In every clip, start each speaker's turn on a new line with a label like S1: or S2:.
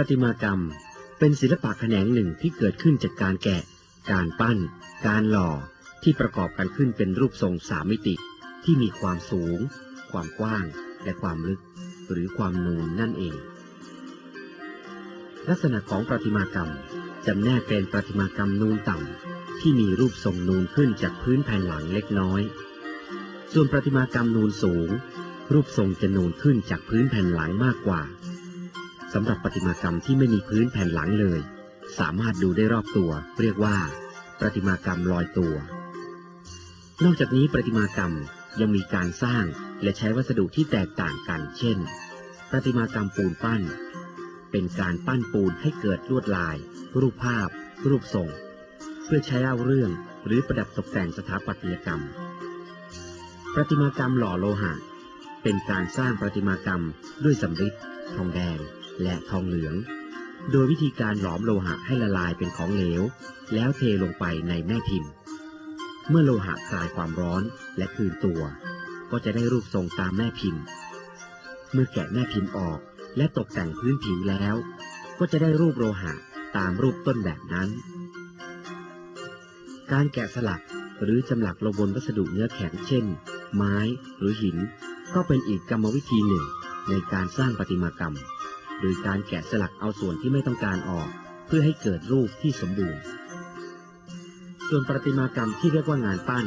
S1: ประติมากรรม เป็นศิลปะแขนงหนึ่งที่เกิดขึ้นจากการแกะ การปั้น การหล่อ ที่ประกอบกันขึ้นเป็นรูปทรงสามมิติ ที่มีความสูง ความกว้าง และความลึก หรือความนูนนั่นเอง ลักษณะของประติมากรรมจำแนกเป็นประติมากรรมนูนต่ำที่มีรูปทรงนูนขึ้นจากพื้นแผ่นหลังเล็กน้อย ส่วนประติมากรรมนูนสูง รูปทรงจะนูนขึ้นจากพื้นแผ่นหลังมากกว่า สำหรับประติมากรรมที่ไม่มีพื้นแผ่นหลังเลย สามารถดูได้รอบตัว เรียกว่าประติมากรรมลอยตัว นอกจากนี้ประติมากรรมยังมีการสร้างและใช้วัสดุที่แตกต่างกัน เช่น ประติมากรรมปูนปั้น เป็นการปั้นปูนให้เกิดลวดลาย รูปภาพ รูปทรง เพื่อใช้เล่าเรื่องหรือประดับตกแต่งสถาปัตยกรรม ประติมากรรมหล่อโลหะ เป็นการสร้างประติมากรรมด้วยสำริดทองแดง และทองเหลือง โดยวิธีการหลอมโลหะให้ละลายเป็นของเหลว แล้วเทลงไปในแม่พิมพ์ เมื่อโลหะคลายความร้อนและคืนตัว ก็จะได้รูปทรงตามแม่พิมพ์ เมื่อแกะแม่พิมพ์ออกและตกแต่งพื้นผิวแล้ว ก็จะได้รูปโลหะตามรูปต้นแบบนั้น การแกะสลักหรือจำหลักลงบนวัสดุเนื้อแข็งเช่น ไม้หรือหิน ก็เป็นอีกกรรมวิธีหนึ่งในการสร้างประติมากรรม โดยการแกะสลักเอาส่วนที่ไม่ต้องการออก เพื่อให้เกิดรูปที่สมบูรณ์ ส่วนประติมากรรมที่เรียกว่างานปั้น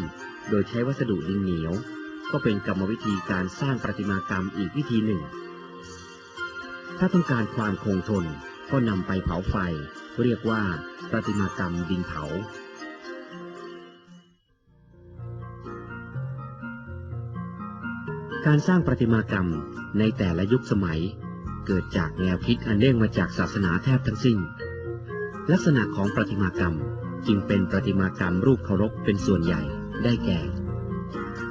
S1: โดยใช้วัสดุดินเหนียว ก็เป็นกรรมวิธีการสร้างประติมากรรมอีกวิธีหนึ่ง ถ้าต้องการความคงทนก็นำไปเผาไฟ เรียกว่าประติมากรรมดินเผาการสร้างประติมากรรมในแต่ละยุคสมัย เกิดจากแนวคิดอันเนื่องมาจากศาสนาแทบทั้งสิ้น ลักษณะของประติมากรรมจึงเป็นประติมากรรมรูปเคารพเป็นส่วนใหญ่ได้แก่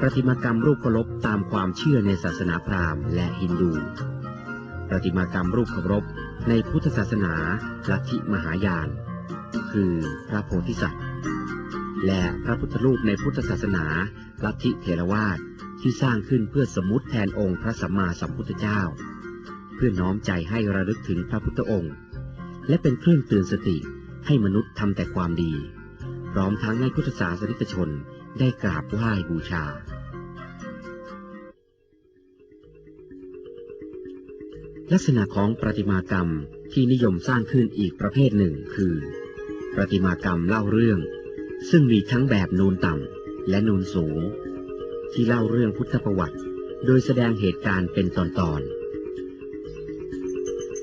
S1: ประติมากรรมรูปเคารพตามความเชื่อในศาสนาพราหมณ์และฮินดู ประติมากรรมรูปเคารพในพุทธศาสนาลัทธิมหายาน คือพระโพธิสัตว์ และพระพุทธรูปในพุทธศาสนาลัทธิเทรวาสที่สร้างขึ้นเพื่อสมมติแทนองค์พระสัมมาสัมพุทธเจ้า พื่อน้อมใจให้ระลึกถึงพระพุทธองค์ และเป็นเครื่องเตือนสติให้มนุษย์ทำแต่ความดี พร้อมทั้งให้พุทธศาสนิกชนได้กราบไหว้บูชา ลักษณะของประติมากรรมที่นิยมสร้างขึ้นอีกประเภทหนึ่งคือ ประติมากรรมเล่าเรื่อง ซึ่งมีทั้งแบบนูนต่ำและนูนสูง ที่เล่าเรื่องพุทธประวัติ โดยแสดงเหตุการณ์เป็นตอนๆ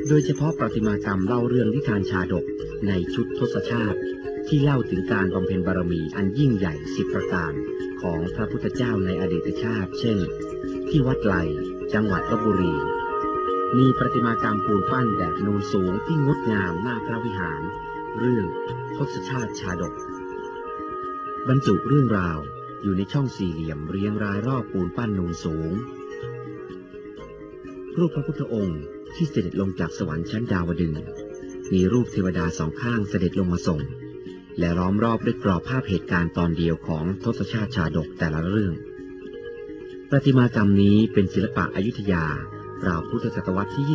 S1: โดยเฉพาะประติมากรรมเล่าเรื่องนิทานชาดกในชุดทศชาติ ที่เล่าถึงการบำเพ็ญบารมีอันยิ่งใหญ่สิบประการของพระพุทธเจ้าในอดีตชาติ เช่น ที่วัดไลจังหวัดลบบุรี มีประติมากรรมปูนปั้นแบบนูนสูงที่งดงามหน้าพระวิหาร เรื่องทศชาติชาดก บรรจุเรื่องราวอยู่ในช่องสี่เหลี่ยมเรียงรายรอบปูนปั้นนูนสูง รูปพระพุทธองค์ ที่เสด็จลงจากสวรรค์ชั้นดาวดึง มีรูปเทวดาสองข้างเสด็จลงมาส่ง และล้อมรอบด้วยกรอบภาพเหตุการณ์ตอนเดียวของทศชาติชาดกแต่ละเรื่อง ประติมากรรมนี้เป็นศิลปะอยุธยาราวพุทธศตวรรษที่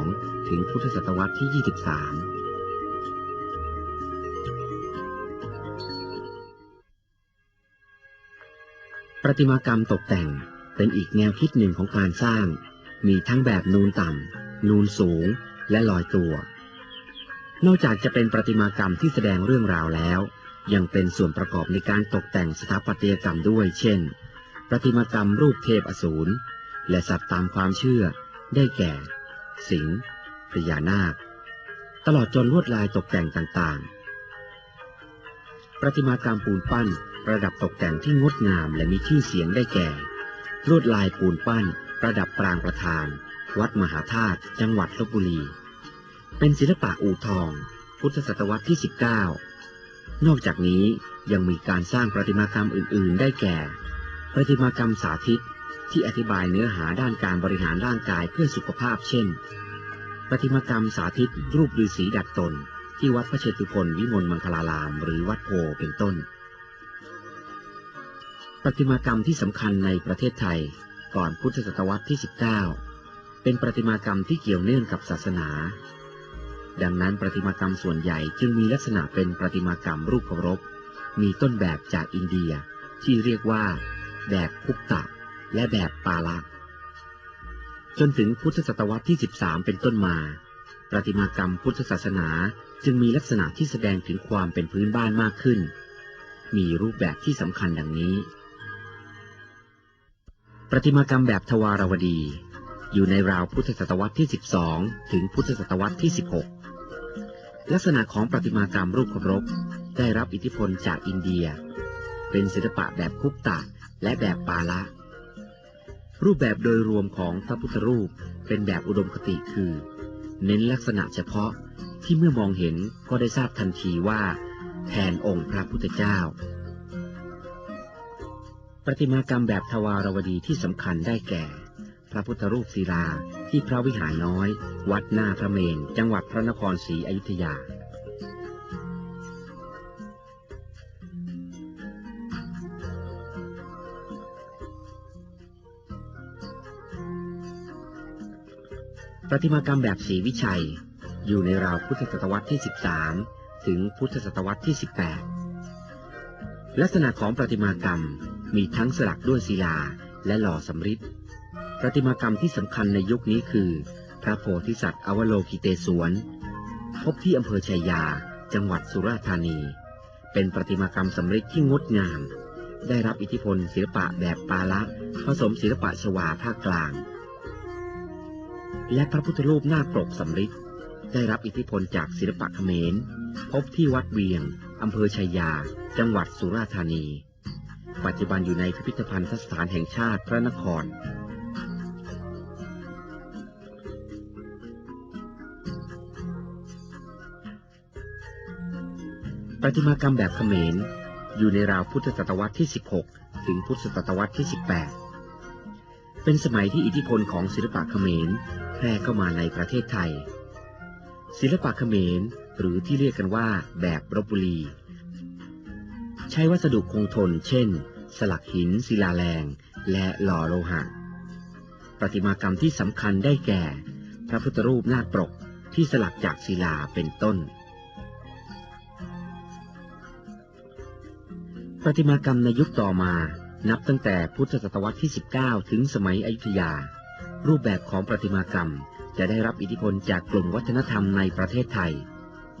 S1: 22 ถึงพุทธศตวรรษที่ 23ประติมากรรมตกแต่งเป็นอีกแนวคิดหนึ่งของการสร้าง มีทั้งแบบนูนต่ำ นูนสูงและลอยตัว นอกจากจะเป็นประติมากรรมที่แสดงเรื่องราวแล้ว ยังเป็นส่วนประกอบในการตกแต่งสถาปัตยกรรมด้วย เช่น ประติมากรรมรูปเทพอสูร และสัตว์ตามความเชื่อ ได้แก่ สิงห์พญานาค ตลอดจนลวดลายตกแต่งต่างๆ ประติมากรรมปูนปั้นประดับตกแต่งที่งดงามและมีชื่อเสียงได้แก่ ลวดลายปูนปั้นประดับปรางประธาน วัดมหาธาตุจังหวัดลบบุรี เป็นศิลปะอู่ทอง พุทธศตวรรษที่ 19 นอกจากนี้ยังมีการสร้างประติมากรรมอื่น ๆ ได้แก่ ประติมากรรมสาธิตที่อธิบายเนื้อหาด้านการบริหารร่างกายเพื่อสุขภาพเช่น ประติมากรรมสาธิตรูปฤาษีดัดตน ที่วัดพระเชตุพนวิมลมังคลาราม หรือวัดโพเป็นต้น ประติมากรรมที่สำคัญในประเทศไทยก่อนพุทธศตวรรษที่ 19 เป็นประติมากรรมที่เกี่ยวเนื่องกับศาสนา ดังนั้นประติมากรรมส่วนใหญ่จึงมีลักษณะเป็นประติมากรรมรูปเคารพ มีต้นแบบจากอินเดียที่เรียกว่า แบบคุกตะ และแบบปาละจนถึงพุทธศตวรรษที่ 13 เป็นต้นมา ประติมากรรมพุทธศาสนาจึงมีลักษณะที่แสดงถึงความเป็นพื้นบ้านมากขึ้น มีรูปแบบที่สำคัญดังนี้ ประติมากรรมแบบทวารวดี อยู่ในราวพุทธศตวรรษที่ 12 ถึงพุทธศตวรรษที่ 16 ลักษณะของประติมากรรมรูปเคารพได้รับอิทธิพลจากอินเดีย เป็นศิลปะแบบคุกตะและแบบปาละ รูปแบบโดยรวมของพระพุทธรูปเป็นแบบอุดมคติคือ เน้นลักษณะเฉพาะที่เมื่อมองเห็นก็ได้ทราบทันทีว่า แทนองค์พระพุทธเจ้า ประติมากรรมแบบทวารวดีที่สำคัญได้แก่ พระพุทธรูปศิลาที่พระวิหารน้อย วัดหน้าพระเมน จังหวัดพระนครศรีอยุธยา ประติมากรรมแบบศรีวิชัย อยู่ในราวพุทธศตวรรษที่ 13 ถึงพุทธศตวรรษที่ 18 ลักษณะของประติมากรรมมีทั้งสลักด้วยศิลาและหล่อสำริด ประติมากรรมที่สำคัญในยุคนี้คือ พระโพธิสัตว์อวโลกิเตศวน พบที่อำเภอชัยยา จังหวัดสุราษฎร์ธานี เป็นประติมากรรมสำริดที่งดงาม ได้รับอิทธิพลศิลปะแบบปาละผสมศิลปะชวาภาคกลาง และพระพุทธรูปหน้าปกสำริดได้รับอิทธิพลจากศิลปะเขมร พบที่วัดเวียงอำเภอชัยยา จังหวัดสุราษฎร์ธานี ปัจจุบันอยู่ในพิพิธภัณฑ์สถานแห่งชาติพระนคร ประติมากรรมแบบเขมร อยู่ในราวพุทธศตวรรษที่ 16 ถึงพุทธศตวรรษที่ 18 เป็นสมัยที่อิทธิพลของศิลปะเขมรแพร่เข้ามาในประเทศไทย ศิลปะเขมรหรือที่เรียกกันว่าแบบรบบุรี ใช้วัสดุคงทน เช่น สลักหิน ศิลาแรงและหล่อโลหะ ประติมากรรมที่สำคัญได้แก่ พระพุทธรูปนาคปรกที่สลักจากศิลาเป็นต้น ประติมากรรมในยุคต่อมา นับตั้งแต่พุทธศตวรรษที่ 19 ถึงสมัยอยุธยา รูปแบบของประติมากรรมจะได้รับอิทธิพลจากกลุ่มวัฒนธรรมในประเทศไทย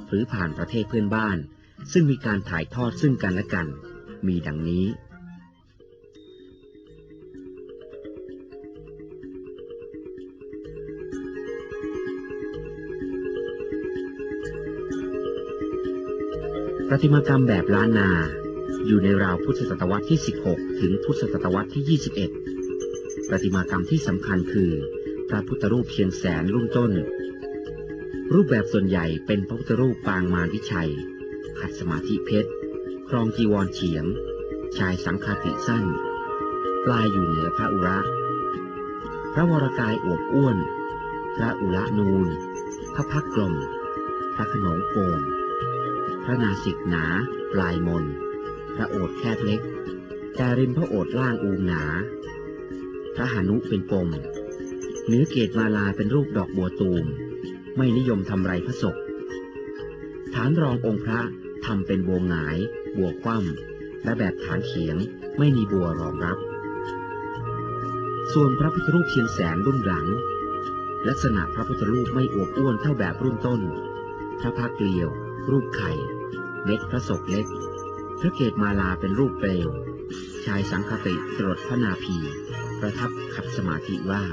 S1: หรือผ่านประเทศเพื่อนบ้าน ซึ่งมีการถ่ายทอดซึ่งกันและกัน มีดังนี้ ประติมากรรมแบบล้านนา อยู่ในราวพุทธศตวรรษที่ 16 ถึงพุทธศตวรรษที่ 21 ประติมากรรมที่สำคัญคือ พระพุทธรูปเชียงแสนรุ่นต้น รูปแบบส่วนใหญ่เป็นพระพุทธรูปปางมารวิชัย ขัดสมาธิเพชร ครองจีวรเฉียง ชายสังฆาติสั้น ปลายอยู่เหนือพระอุระ พระวรกายอวบอ้วน พระอุระนูน พระพักกลม พระขนงโป่งพระนาสิกหนา ปลายมน พระโอษฐ์แคบเล็ก แต่ริมพระโอษฐ์ล่างอูมหนา พระหานุเป็นปม เนื้อเกตมาลาเป็นรูปดอกบัวตูม ไม่นิยมทำไรพระศพฐานรององค์พระทำเป็นบัวหงาย บัวคว่ำและแบบฐานเขียงไม่มีบัวรองรับ ส่วนพระพุทธรูปเชียงแสนรุ่นหลัง ลักษณะพระพุทธรูปไม่อวบอ้วนเท่าแบบรุ่นต้น พระพักเกลียว รูปไข่ เม็ดพระศพเล็ก ระเกตมาลาเป็นรูปเปลว ชายสังคติตรดพระนาภีประทับขัดสมาธิรา